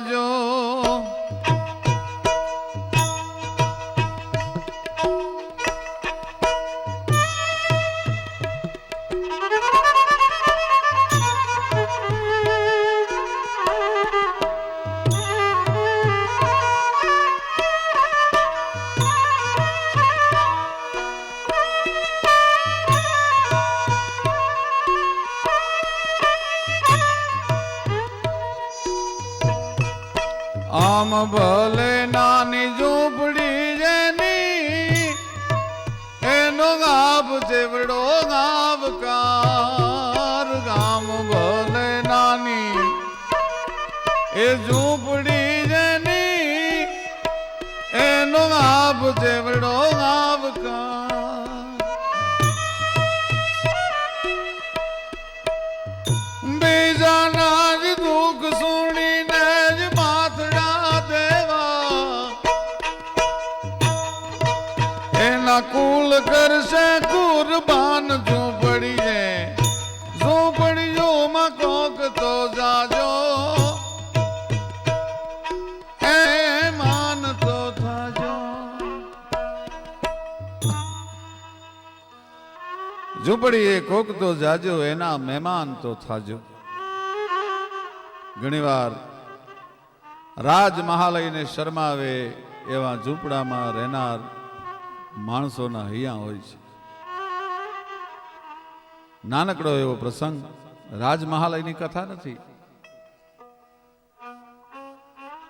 જાજો એ ઝૂંપડી જેની એનો આપ જેવડો ઝૂંપડીએ કોક તો જાજો, એના મહેમાન તો થાજો. ઘણીવાર રાજ મહાલયને શરમાવે એવા ઝૂંપડામાં રહેનાર માણસોના હૈયા હોય છે. નાનકડો એવો પ્રસંગ રાજ મહાલયની કથા નથી.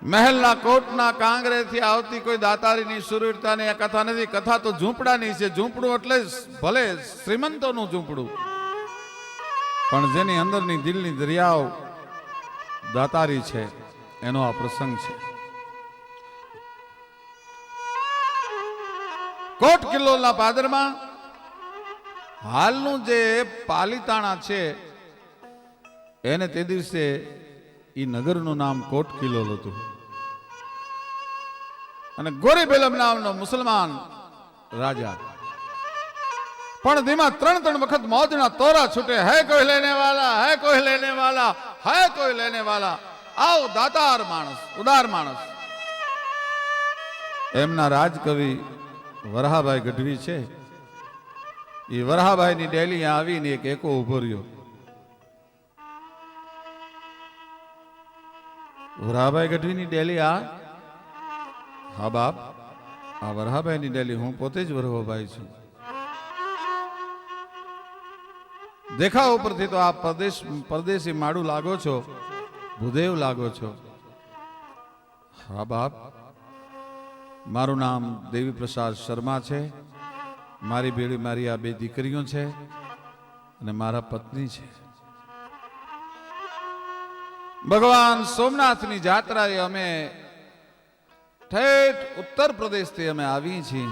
મહેલના કોટના કાંગરેથી આવતી કોઈ દાતારીની સુરવીરતાની આ કથા નથી. કથા તો ઝૂંપડાની છે. ઝૂંપડું એટલે ભલે શ્રીમંતોનું ઝૂંપડું. પણ જેની અંદરની દિલની દરિયાઓ દાતારી છે, એનો આ પ્રસંગ છે. કોટ કિલ્લોના પાદરમાં હાલનું જે પાલીતાણા છે, એને તે દિવસે એ નગરનું નામ કોટ કિલ્લો હતું. અને ગોરી બેલમ નામનો મુસલમાન રાજા. પણ ધીમા ત્રણ ત્રણ વખત મોજના તોરા છૂટે. હે કોઈ લેને વાલા હે કોઈ લેને વાલા હે કોઈ લેને વાલા આવ દાતાર માણસ, ઉદાર માણસ. એમના રાજકવિ વરહાભાઈ ગઢવી છે. એ વરહાભાઈની ડેલી આવીને એક એકો ઊભો રહ્યો. વરહાભાઈ ગઢવીની ડેલી આ? હા બાપ, આ વરાભાઈની ડેલી હું પોતે જ વરહોભાઈ છું. દેખાવ ઉપરથી તો આ પરદેશ, પરદેશી માડું લાગો છો, ભૂદેવ લાગો છો. હા બાપ, મારું નામ દેવી પ્રસાદ શર્મા છે. મારી બેડી મારી આ બે દીકરીઓ છે અને મારા પત્ની છે. ભગવાન સોમનાથની જાત્રાએ અમે ઠેઠ ઉત્તર પ્રદેશથી અમે આવી છીએ.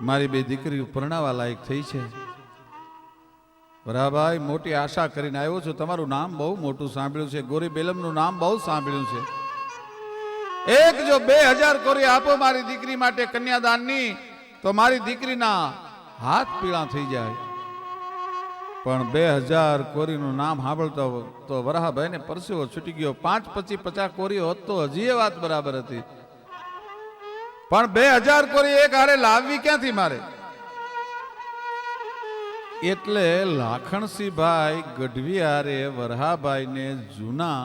મારી બે દીકરીઓ પરણાવા લાયક થઈ છે. બરાભાઈ મોટી આશા કરીને આવ્યો છું. તમારું નામ બહુ મોટું સાંભળ્યું છે. ગોરી બેલમનું નામ બહુ સાંભળ્યું છે. એક જો બે હજાર કોરી આપો મારી દીકરી માટે કન્યાદાનની, તો મારી દીકરીના હાથ પીળા થઈ જાય. પણ બે હજાર કોરીનું નામ સાંભળતો તો વરાભાઈને પરસેવો છૂટી ગયો. પાંચ પચી પચાસ કોરી હોત તો હજી એ વાત બરાબર હતી. પણ બે હજાર કોરી એક હારે લાવવી ક્યાંથી મારે? એટલે લાખણસિંહભાઈ ગઢવી હારે વરહાભાઈને જૂના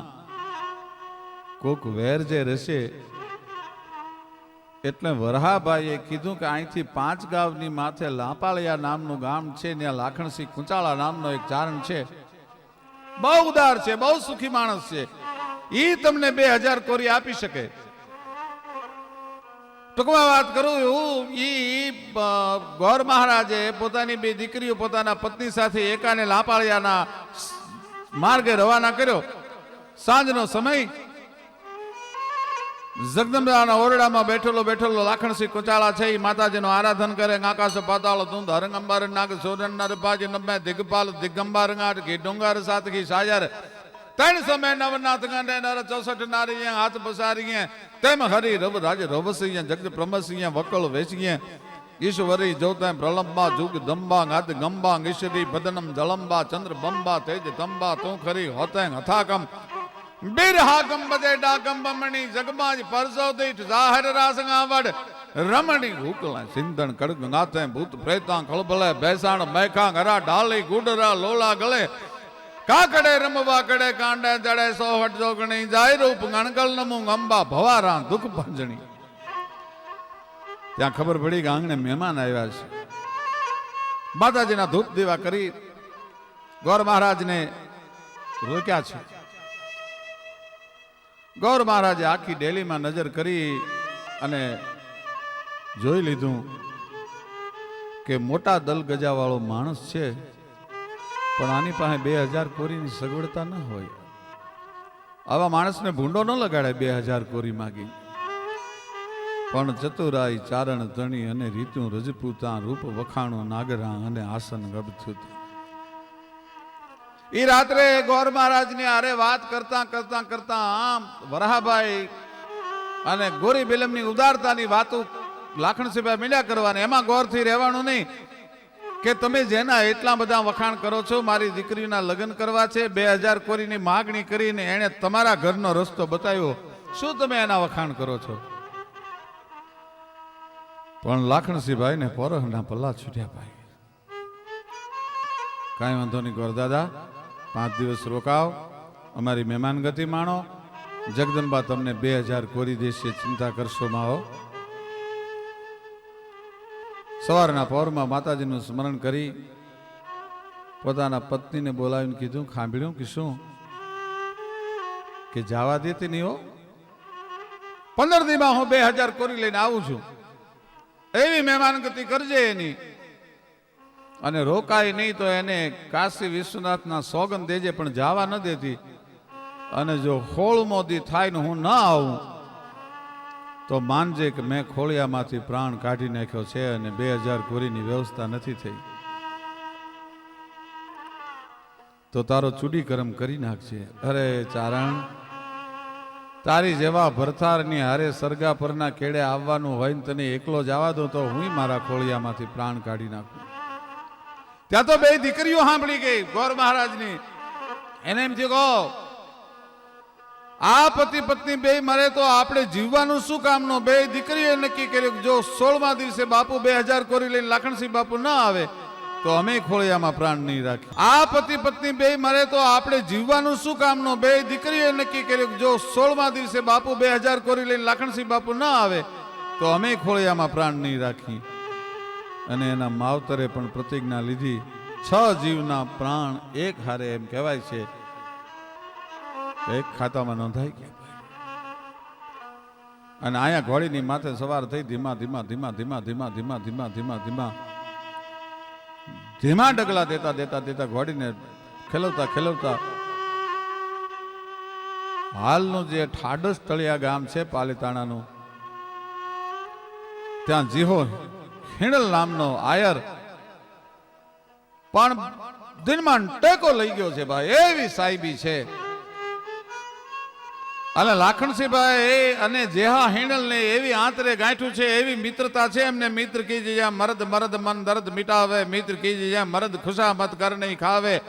કોક વેર જે રહેશે એટલે વરહાભાઈએ કીધું કે અહીંથી પાંચ ગામની માથે લાંપાળિયા નામનું ગામ છે ત્યાં લાખણસિંહ કુંચાળા નામનો એક ચારણ છે. બહુ ઉદાર છે, બહુ સુખી માણસ છે. એ તમને બે હજાર કોરી આપી શકે. ટૂંકમાં વાત કરું ઈ ગોર મહારાજે પોતાની બે દીકરીઓ પોતાના પત્ની સાથે એકાને લાપાળિયાના માર્ગે રવાના કર્યો. સાંજનો સમય જગદંબાના ઓરડામાં બેઠેલો બેઠેલો લાખણસિંહ કુચાળા છે. એ માતાજીનો આરાધન કરે આકાશ પાતાળ, ધૂંધ ધરંગ અંબાર નાગ સોરન નર પાજ નમે દિગપાલ, દિગંબાર ગાટ ઘી, ડુંગર સાત ઘી સાજર. ત્રણ સમય નવનાથ ગંડે નર, ચોસઠ નારી હાથ પસારીએ. તેમ હરી રવ, રાજ રવસિંહ જગત પ્રમસિંહ વકળ વેચીએ. ઈશ્વરી જોતા પ્રલંબા, જુગ દંબા ગાત ગંબા, ઈશ્વરી બદનમ જલંબા ચંદ્ર બંબા તેજ તંબા, તું ખરી હોતે હથાકમ બિરહા ગંબદે ડાકમ બમણી જગમાજ પરસો દીઠ જાહેર રાસંગાવડ રમણી હુકલા સિંધણ કડક નાથે ભૂત પ્રેતા ખળભલે બેસાણ મેખા ઘરા ઢાલી ગુડરા લોલા ગળે કાકડે રમવા કડે કાંડે જડે સોહટ જોગણી જાય રૂપ ગણકલ નમુ અંબા ભવારા દુઃખ ભંજણી ત્યાં ખબર પડી કે આંગણે મહેમાન આવ્યા છે માતાજીના ધૂપ દીવા કરી ગોર મહારાજને રોક્યા છે ગૌર મહારાજે આખી ડેલીમાં નજર કરી અને જોઈ લીધું કે મોટા દલ ગજાવાળો માણસ છે, પણ આની પાસે બે હજાર કોરીની સગવડતા ન હોય. આવા માણસને ભૂંડો ન લગાડે બે હજાર કોરી માગી. પણ ચતુરાઈ ચારણ તણી અને રીતું રજપૂતા રૂપ વખાણો નાગરા અને આસન ગબથુત ઈ રાત્રે ગોર મહારાજની આરે વાત કરતા કરતા કરતા આમ વરાહભાઈ અને ગોરી બેલમની ઉદારતાની વાતો લાખણસિંહભાઈ મીડિયા કરવાની. એમાં ગોરથી રહેવાનું નહીં કે તમે જેના એટલા બધા વખાણ કરો છો, મારી દીકરીના લગ્ન કરવા છે, બે હજાર કોરીની માગણી કરીને એણે તમારા ઘરનો રસ્તો બતાવ્યો. શું તમે એના વખાણ કરો છો? પણ લાખણસિંહભાઈ ને પોરહના પલ્લા છૂટ્યા ભાઈ. કાંઈ વાંધો નહીં ગોર દાદા પાંચ દિવસ રોકાવ અમારી મહેમાન ગતિ માણો. જગદંબા તમને બે હજાર કોરી દેશે, ચિંતા કરશો માઓ સવારના પહોરમાં માતાજીનું સ્મરણ કરી પોતાના પત્નીને બોલાવીને કીધું ખાંભળ્યું કે શું? કે જવા દેતી નહીં હો? પંદર દીમાં હું બે હજાર કોરી લઈને આવું છું. એવી મહેમાન ગતિ કરજે એની. અને રોકાય નહીં તો એને કાશી વિશ્વનાથના સોગંદ દેજે, પણ જવા ન દેતી. અને જો હોળમોદી થાય ને હું ન આવું, તો માનજે કે મેં ખોળિયામાંથી પ્રાણ કાઢી નાખ્યો છે અને બે હજાર કોરીની વ્યવસ્થા નથી થઈ. તો તારો ચૂડી કરમ કરી નાખશે અરે ચારણ, તારી જેવા ભરથારની હારે સરગા પરના કેડે આવવાનું હોય ને તને એકલો જવા દો તો હું મારા ખોળિયામાંથી પ્રાણ કાઢી નાખું. ત્યાં તો બે દીકરીઓ સાંભળી ગઈ, ગોર મહારાજની. એને એમ થયું કહો આ પતિ પત્ની બે મરે તો આપણે જીવવાનું શું કામનું? બે દીકરીએ નક્કી કર્યું જો સોળમા દિવસે બાપુ બે હજાર કોરી લઈને લાખણસિંહ બાપુ ન આવે, તો અમે ખોળિયામાં પ્રાણ નહીં રાખી આ પતિ પત્ની બે મરે તો આપણે જીવવાનું શું કામનું? બે દીકરીએ નક્કી કર્યું જો સોળમા દિવસે બાપુ બે હજાર કોરી લઈને લાખણસિંહ બાપુ ન આવે, તો અમે ખોળિયામાં પ્રાણ નહીં રાખી અને એના માવતરે પણ પ્રતિજ્ઞા લીધી. છ જીવના પ્રાણ એક હારે એમ કહેવાય છે. એક ખાતામાં નોંધાઈ ગયા અને અહીંયા ઘોડીની માથે સવાર થઈ ધીમા ધીમા ધીમા ધીમા ધીમા ધીમા ધીમા ધીમા ધીમા. ધીમા ડગલા દેતા દેતા દેતા ઘોડીને ખેલવતા ખેલવતા હાલનું જે ઠાડસ તળિયા ગામ છે પાલીતાણાનું, ત્યાં જીહો હિણલ નામનો આયર. પણ દિનમાં ટેકો લઈ ગયો છે ભાઈ, એવી સાહેબી છે. અને લાખણસિંહભાઈ અને જેહા હિણલ ને એવી આંતરે ગાંઠ્યું છે, એવી મિત્રતા છે એમને મિત્ર કીજે જ્યાં મરદ મરદ મન દર્દ મિટાવે, મિત્ર કીજે જ્યાં મરદ ખુશામત કર નહીં ખાવે.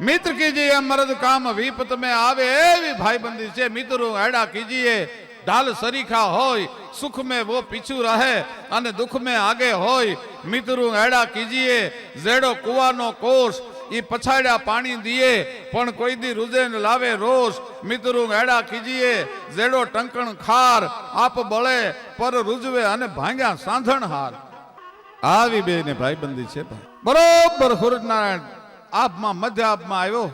મિત્ર કીજે મરદ કામ વિપત में આવે, એવી ભાઈબંધી છે, મિત્રો એડા કીજીએ. ઢાલ સરીખા હોય સુખ મેં વો પીછું રહે અને દુઃખ મેં આગે હોય. મિત્રું એડા કીજીએ જેડો કુવાનો કોષ, ઈ પછાડ્યા પાણી દીએ, પણ કોઈ દી રૂજે લાવે રોષ. મિત્રું એડા કીજીએ જેડો ટંકણ ખાર, આપ બળે પર રૂજવે અને ભાંગ્યા સાંધણ હાર. આવી બે ને ભાઈબંધી છે બરોબર હુરનારાયણ આપમાં, મધ્ય આપમાં આવ્યો.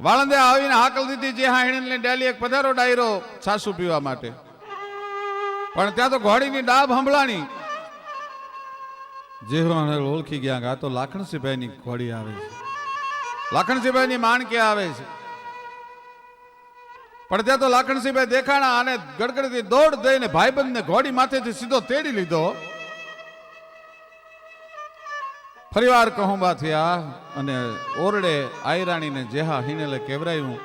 વાળંદે આવીને હાકલ દીધી, જે હિણને ડેલી એક પધારો ડાયરો સાસુ પીવા માટે. પણ ત્યાં તો ઘોડીની ડાબ હંભળાણી જે ઓળખી ગયા આ તો લાખણસિંહભાઈની ઘોડી આવે છે. લાખણસિંહભાઈની માણકે આવે છે. પણ ત્યાં તો લાખણસિંહભાઈ દેખાણા અને ગડગડતી દોડ દઈને ભાઈબંધને ઘોડી માથેથી સીધો તેડી લીધો. ફરીવાર કહુંબા થયા અને ઓરડે આયરાણીને જેહા હિનેલે કેવરાયું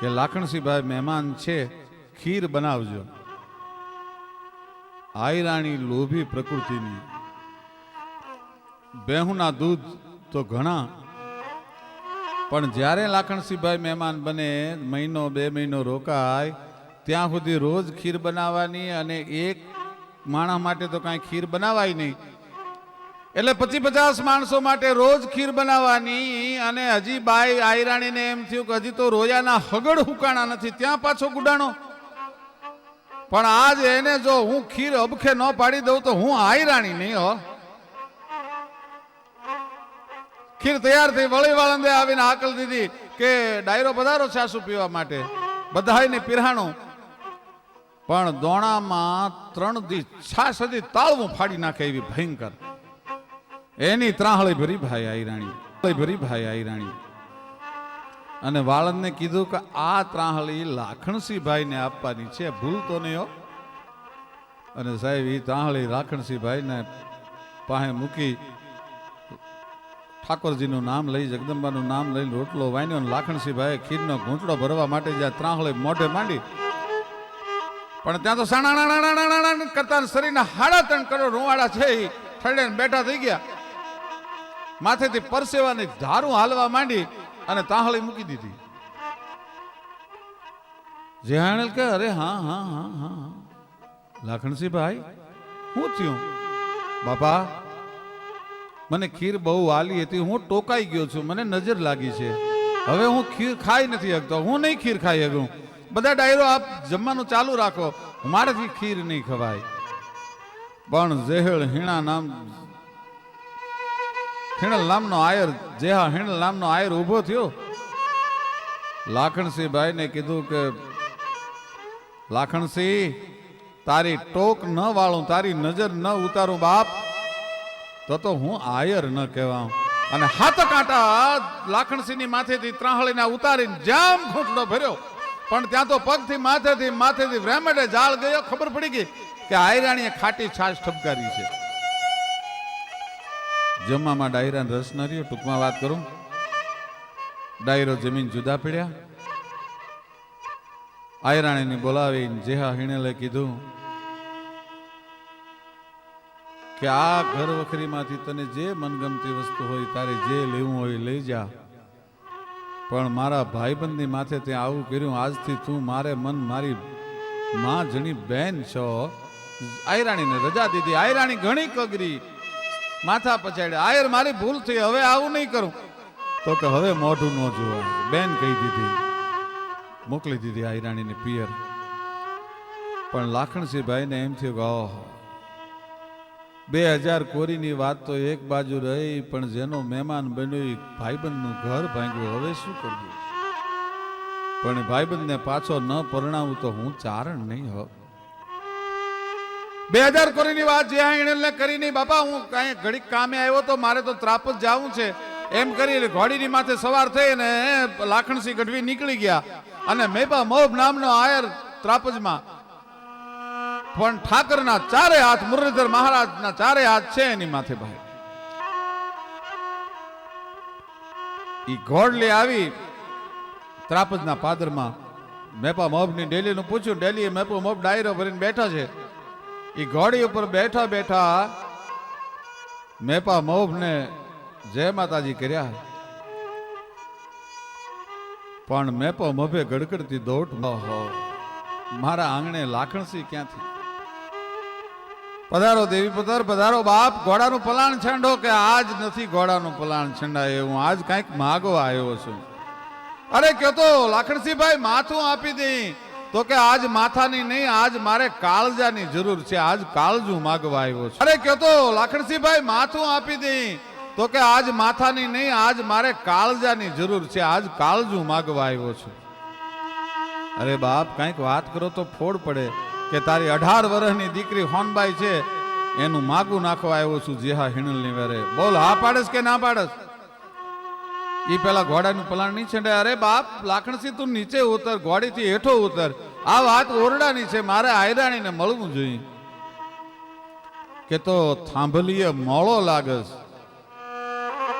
કે લાખણસિંહભાઈ મહેમાન છે, ખીર બનાવજો. આયરાણી લોભી પ્રકૃતિની. બેહુના દૂધ તો ઘણા, પણ જ્યારે લાખણસિંહભાઈ મહેમાન બને, મહિનો બે મહિનો રોકાય, ત્યાં સુધી રોજ ખીર બનાવવાની અને એક માણસ માટે તો કાંઈ ખીર બનાવાય નહીં. એટલે પચી પચાસ માણસો માટે રોજ ખીર બનાવવાની અને હજી બાઈ આયરાણીને એમ થયું કે હજી તો રોયાના હગડ હુકાણા નથી, ત્યાં પાછો ગુડાણો. પણ આજ એને જો હું ખીર અબખે ન પાડી દઉં તો હું આયરાણી નહીં, હો. ખીર તૈયાર થઈ વળી વાળંદે આવીને આકલ દીધી કે ડાયરો પધારો છાસુ પીવા માટે. બધાને પીરાણું પણ દોણામાં ત્રણ દી છાસ હજી તાળવું ફાડી નાખે એવી ભયંકર. એની ત્રાહળી ભરી ભાઈ આઈ રાણી. ભરી ભાઈ આઈ રાણી. અને વાળંદને કીધું કે આ ત્રાહળી લાખણસિંહભાઈને આપવાની છે, ભૂલ તો નહીં અને સાહેબ એ ત્રાહળી લાખણસિંહભાઈને પાસે મૂકી ઠાકોરજીનું નામ લઈ, જગદંબાનું નામ લઈને રોટલો વાન્યો અને લાખણસિંહભાઈએ ખીરનો ઘૂંટડો ભરવા માટે જ્યાં ત્રાહળી મોઢે માંડી. પણ ત્યાં તો સાણા કરતા શરીરના હાડા ત્રણ કરોડ રૂવાડા છે એ ઠરડે બેઠા થઈ ગયા. માથેથી પરસેવાની ધારું હાલવા માંડી અને તાહળી મૂકી દીધી. જેહાણેલ કે અરે હા હા હા હા હા. લાખણસિંહ ભાઈ શું થયું? બાપા, મને ખીર બહુ વાલી હતી, હું ટોકાઈ ગયો છું, મને નજર લાગી છે. હવે હું ખીર ખાઈ નથી શકતો હું નહીં ખીર ખાઈ શકું બધા ડાયરો આપ જમવાનું ચાલુ રાખો, મારાથી ખીર નહીં ખવાય. પણ ઝેહળ હીણા નામ હિણલ નામનો આયર જે હા હિણલ નામનો આયર ઊભો થયો. લાખણસિંહ ભાઈને કીધું કે, લાખણસિંહ, તારી ટોક ન વાળું, તારી નજર ન ઉતારું બાપ. તો તો હું આયર ન કહેવા અને હાથ કાંટા લાખણસિંહની માથેથી ત્રાહળીને ઉતારીને જામ ઘૂંટડો ભર્યો. પણ ત્યાં તો પગથી માથેથી માથેથી વ્રેમડે જાળ ગયો, ખબર પડી ગઈ કે આયરાણીએ ખાટી છાશ ઠપકારી છે. જમવામાં ડાયરા રસ ન રહ્યો, ટૂંકમાં વાત કરું. ડાયરો જમીન જુદા પડ્યા. આયરાણીને બોલાવીને જેહા હિણેલે કીધું કે આ ઘર વખરીમાંથી તને જે મનગમતી વસ્તુ હોય તારે જે લેવું હોય લઈ જા. પણ મારા ભાઈબંધની માથે તે આવું કર્યું, આજથી તું મારે મન મારી માં જણી બેન છો. આયરાણીને રજા દીધી. આયરાણી ઘણી કગરી. માથા પછાડ્યા. આયર, મારી ભૂલ થઈ, હવે આવું નહીં કરું. તો કે હવે મોઢું ન જોવા બેન કહી દીધી. મોકલી દીધી આયરાણીને પિયર. પણ લાખણસિંહભાઈને એમ થયું કે ઓહો. બે હજાર કોરીની વાત તો એક બાજુ રહી, પણ જેનો મહેમાન બન્યો એ ભાઈબંધનું ઘર ભાંગ્યું. હવે શું કરવું? પણ ભાઈબંધને પાછો ન પરણાવું તો હું ચારણ નહીં હો બે હજાર કોરીની વાત જે એણે કરી નહીં, બાપા, હું કાંઈ ઘડીક કામે આવ્યો તો મારે તો ત્રાપજ જવું છે. એમ કરી ઘોડીની માથે સવાર થઈ ને લાખણસિંહ ગઢવી નીકળી ગયા. અને મેપા મોબ નામનો આયર ત્રાપજમાં. પણ ઠાકરના ચારે હાથ, મુરલીધર મહારાજના ચારે હાથ છે એની માથે ભાઈ. ઈ ઘોડ લઈ આવી ત્રાપજના પાદરમાં. મેપા મોબની ડેલીનું પૂછ્યું, ડેલીએ મેપો મોબ ડાયરો ભરીને બેઠા છે. ઈ ઘોડી ઉપર બેઠા બેઠા મેપા મોબને જય માતાજી કર્યા. પણ મેપો મોભે ગડગડતી દોટ ઓહો મારા આંગણે લાખણસી ક્યાંથી? પધારો દેવી પધાર, પધારો બાપ, ઘોડાનું પલાણ છંડો કે આજ નથી ઘોડાનું પલાણ છંડાય હું આજ કાંઈક માગો આવ્યો છું. અરે કહેતો લાખણસીભાઈ, માથું આપી દઈ. તો કે આજ માથાની નહીં, આજ મારે કાળજાની જરૂર છે, આજ કાળજું માગવા આવ્યો છું. અરે કહેતો લાખણસિંહભાઈ માથું આપી દઈ તો કે આજ માથાની નહીં, આજ મારે કાળજાની જરૂર છે, આજ કાળજું માગવા આવ્યો છું. અરે બાપ, કંઈક વાત કરો તો ફોડ પડે કે તારી અઢાર વર્ષની દીકરી હોનબાઈ છે, એનું માગું નાખવા આવ્યો છું જેહા હિણલની વેરે. બોલ, હા પાડસ કે ના પાડસ? ઈ પેલા ઘોડાનું પલાણ નહીં છંડે અરે બાપ લાખણસી તું નીચે ઉતર, ઘોડીથી હેઠો ઉતર. આ વાત ઓરડાની છે, મારે આયરાણીને મળવું જોઈએ. કે તો થાંભલીએ મોળો લાગસ.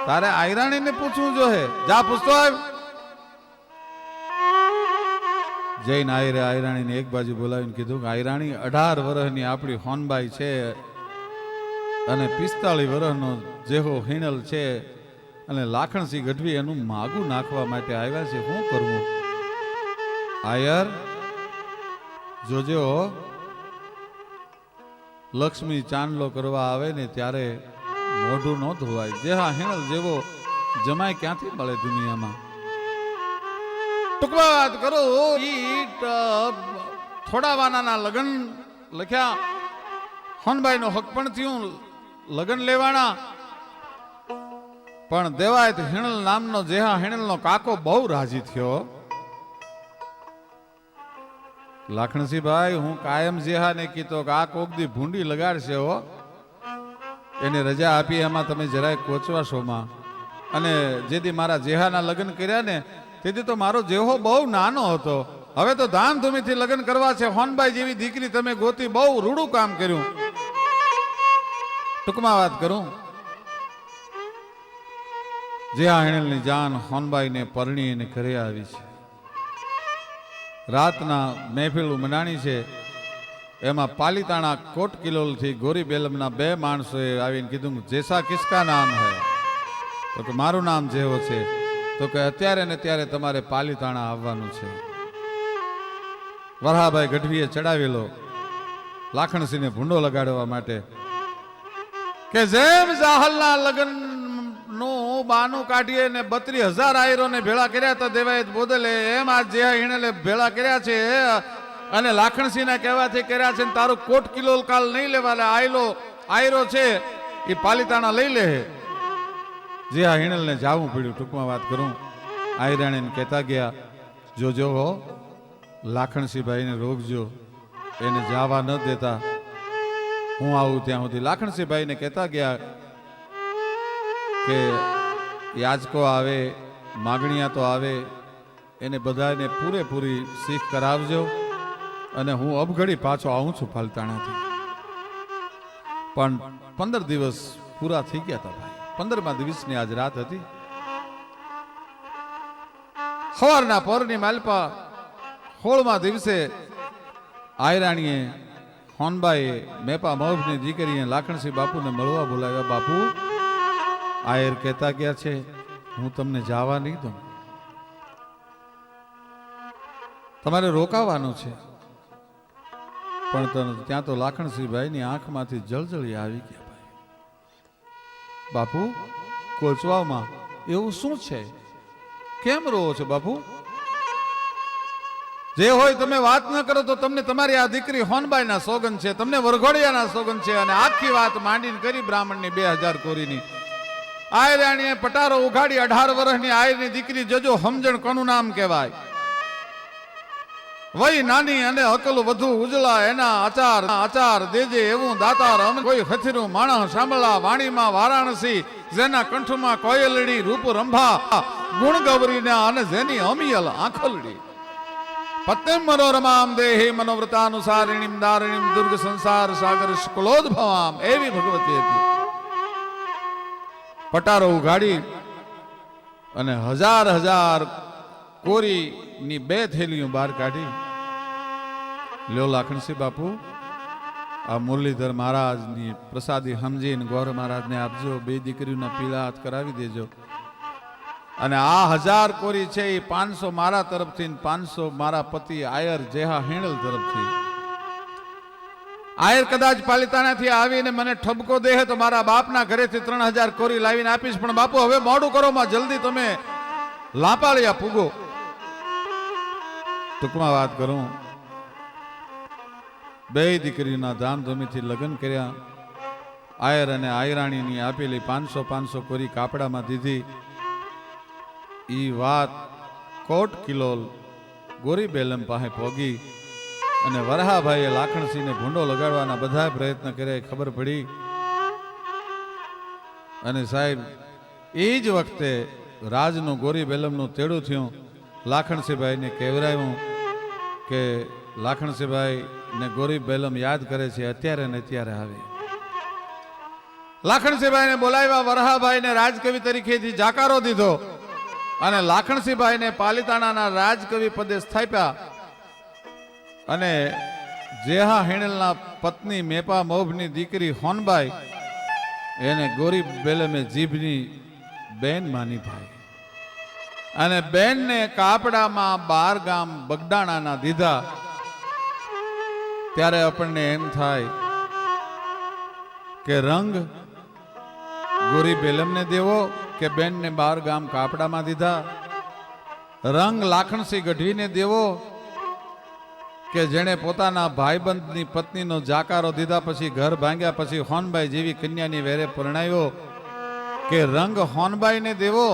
તારે આયરાણીને પૂછવું જોઈએ. જા, પૂછતો આવ. જઈને આયરે આયરાણીને એક બાજુ બોલાવીને કીધું કે આયરાણી અઢાર વર્ષની આપણી હોનબાઈ છે અને પિસ્તાળીસ વર્ષનો જેહો હિણલ છે. અને લાખણસિંહ ગઢવી એનું માગું નાખવા માટે આવ્યા છે. શું કરવું? આયર, જોજો, લક્ષ્મી ચાંદલો કરવા આવે ને ત્યારે મોઢું ન ધોવાય. જે હા હેણ જેવો જમાય ક્યાંથી મળે દુનિયામાં? ટૂંકમાં વાત કરો ઈ થોડા વાનાના લગ્ન લખ્યા. હનભાઈનો હક પણ થયું. લગ્ન લેવાના. પણ દેવાયત હિણલ નામનો જેહા હિણલનો કાકો બહુ રાજી થયો. લાખણસિંહભાઈ, હું કાયમ જેહાને કીધો કે આ કોક દી ભૂંડી લગાડશે હો. એને રજા આપી, એમાં તમે જરાય કોચવાશોમાં અને જેથી મારા જેહાના લગ્ન કર્યા ને, તેથી તો મારો જેહો બહુ નાનો હતો. હવે તો ધામધૂમીથી લગ્ન કરવા છે. હોનબાઈ જેવી દીકરી તમે ગોતી બહુ રૂડું કામ કર્યું. ટૂંકમાં વાત કરું. જેહા આણેલની જાન હોનબાઈને, પરણીને ઘરે આવી છે. રાતના મહેફિલ મનાણી છે. એમાં પાલીતાણા કોટ કિલોલથી ગોરી બેલમના બે માણસોએ આવીને કીધું, જેસા કિસકા નામ હે? તો કે, મારું નામ જેવો છે. તો કે, અત્યારે ને ત્યારે તમારે પાલીતાણા આવવાનું છે. વરહાભાઈ ગઢવીએ ચડાવેલો લાખણસિંહને ભૂંડો લગાડવા માટે કે, જેમ જાહલના લગ્ન નું બાનું કાઢીએ ને બત્રી હજાર આયરોને ભેળા કર્યા હતા દેવાયત બોદલે, એમ આ જે હિણલે ભેળા કર્યા છે અને લાખણસિંહના કહેવાથી કર્યા છે ને તારું કોટ કિલો કાલ નહીં લેવા આયલો, આયરો છે એ પાલિતાણા લઈ લે. જે આ હિણલને જાવું પડ્યું, ટૂંકમાં વાત કરું, આયરાણીને કહેતા ગયા જોજો હો, લાખણસિંહભાઈને રોકજો, એને જાવા ન દેતા. હું આવું ત્યાં સુધી લાખણસિંહભાઈને કહેતા ગયા કે યાચકો આવે, માગણીયા તો આવે, એને બધાને પૂરેપૂરી શીખ કરાવજો અને હું અબઘડી પાછો આવું છું ફલતાણાથી. પણ પંદર દિવસ પૂરા થઈ ગયા હતા ભાઈ. પંદરમા દિવસની આજ રાત હતી. સવારના પરની માલપા હોળમાં દિવસે આયરાણીએ હોનબાઈએ મેપા મહુભની દીકરીએ લાખણસિંહ બાપુને મળવા બોલાવ્યા, બાપુ આયર કહેતા ગયા છે, હું તમને જવા નહીં દઉં. તમારે રોકાવાનું છે. પણ ત્યાં તો લાખણસિંહભાઈની આંખમાંથી જળજળી આવી ગયા ભાઈ. બાપુ કોચવામાં એવું શું છે? કેમ રોવો છો બાપુ? જે હોય તમે વાત ન કરો તો તમને તમારી આ દીકરી હોનબાઈના સોગન છે, તમને વરઘોડિયાના સોગન છે અને આખી વાત માંડીને કરી બ્રાહ્મણની બે હજાર કોરીની. આયરાણીએ પટારો ઉઘાડી અઢાર વર્ષની આયરની દીકરી જજો સમજણ કોનું નામ કહેવાય? વય નાની અને અકલ વધુ ઉજળા, એના આચાર આચાર દેજે એવું દાતાર અમ કોઈ ખથીરું માણસ સાંભળા, વાણીમાં વારાણસી, જેના કંઠમાં કોયલડી રૂપ રંભા ગુણ ગૌરીના અને જેની અમિયલ આંખલડી. પત્યમ મનોરમામ દેહી મનોવ્રતાનુસારિણીમ દારિણીમ દુર્ગ સંસાર સાગર શુક્લોદ્ભવામ એવી ભગવતી હતી. પટારો ઉઘાડી અને હજાર હજાર કોરીની બે થેલીઓ બહાર કાઢી. લ્યો લાખણસિંહ બાપુ, આ મુરલીધર મહારાજની પ્રસાદી સમજીને ગૌર મહારાજને આપજો, બે દીકરીઓના પીલા હાથ કરાવી દેજો. અને આ હજાર કોરી છે એ પાંચસો મારા તરફથી પાંચસો મારા પતિ આયર જેહા હેણલ તરફથી. આયર કદાચ પાલિતાણાથી આવીને મને ઠબકો દે તો મારા બાપના ઘરેથી ત્રણ હજાર કોરી લાવીને આપીશ. પણ બાપુ, હવે મોડું કરો માં, જલ્દી તમે લાપાળિયા પૂગો. ટૂંકમાં વાત કરું. બે દીકરીના ધામધૂમીથી લગ્ન કર્યા. આયર અને આયરાણીની આપેલી પાંચસો પાંચસો કોરી કાપડામાં દીધી. ઈ વાત કોટ કિલોલ ગોરી બેલમ પાસે પોગી. અને વરહાભાઈએ લાખણસિંહને ભૂંડો લગાડવાના બધા પ્રયત્ન કર્યા ખબર પડી. અને સાહેબ, એ જ વખતે રાજનું ગોરી બેલમનું તેડું થયું. લાખણસિંહભાઈને કહેવરાયું કે લાખણસિંહભાઈ ને ગોરી બેલમ યાદ કરે છે, અત્યારે ને અત્યારે આવે. લાખણસિંહભાઈને બોલાવ્યા, વરહાભાઈને રાજકવિ તરીકેથી જાકારો દીધો. અને લાખણસિંહભાઈને પાલિતાણાના રાજકવિ પદે સ્થાપ્યા. અને જેહા હેણલના પત્ની મેપા મોભની દીકરી હોનબાઈ, એને ગોરી બેલમે જીભની બેન માની ભાઈ. અને બેનને કાપડામાં બાર ગામ બગડાણાના દીધા. ત્યારે આપણને એમ થાય કે રંગ ગોરી બેલમને દેવો કે બેનને બાર ગામ કાપડામાં દીધા. રંગ લાખણસી ગઢવીને દેવો કે જેણે પોતાના ભાઈબંધની પત્નીનો જાકારો દીધા પછી ઘર ભાંગ્યા પછી હોનબાઈ જેવી કન્યાની વેરે પરણાયો કે રંગ હોનબાઈને દેવો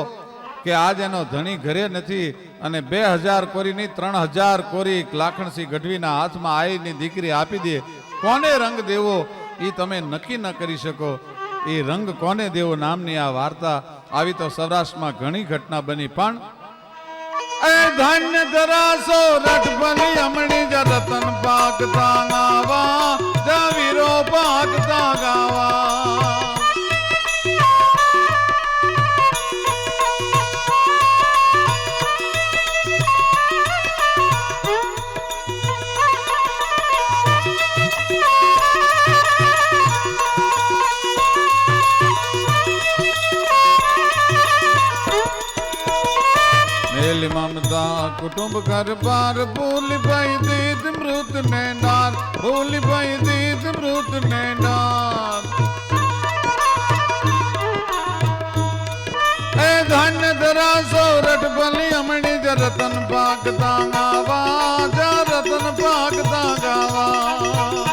કે આજ એનો ધણી ઘરે નથી અને બે હજાર કોરી નહીં ત્રણ હજાર કોરી લાખણસિંહ ગઢવીના હાથમાં આઈની દીકરી આપી દે. કોને રંગ દેવો? એ તમે નક્કી ન કરી શકો. એ રંગ કોને દેવો નામની આ વાર્તા. આવી તો સૌરાષ્ટ્રમાં ઘણી ઘટના બની, પણ એ ધન્ય ધરાસો રટભલી અમણી જ રતન પાકતા ગાવા. જવીરો પાકતા ગાવા. મમતા કુટુંબ ઘર બાર ભૂલી ભાઈ દીદ મૃત ને નાર ભૂલી ભાઈ દીદ મૃત ને નાર એ ધન્ય ધરા સોરઠ ભલી અમણી જ રતન પાકતા ગાવા જ રતન પાકતા ગાવા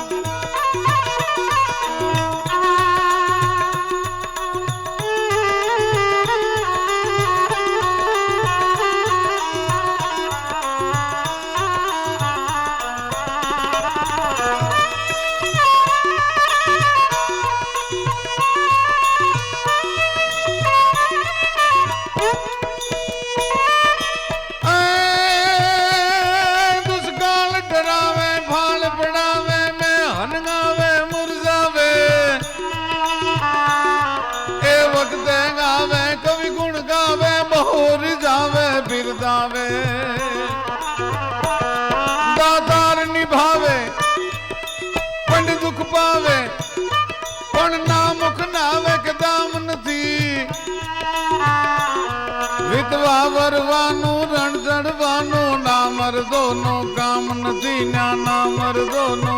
વરવાનું રણ ચડવાનું ના મરદો નું કામ નથી ના ના મરદો નું કામ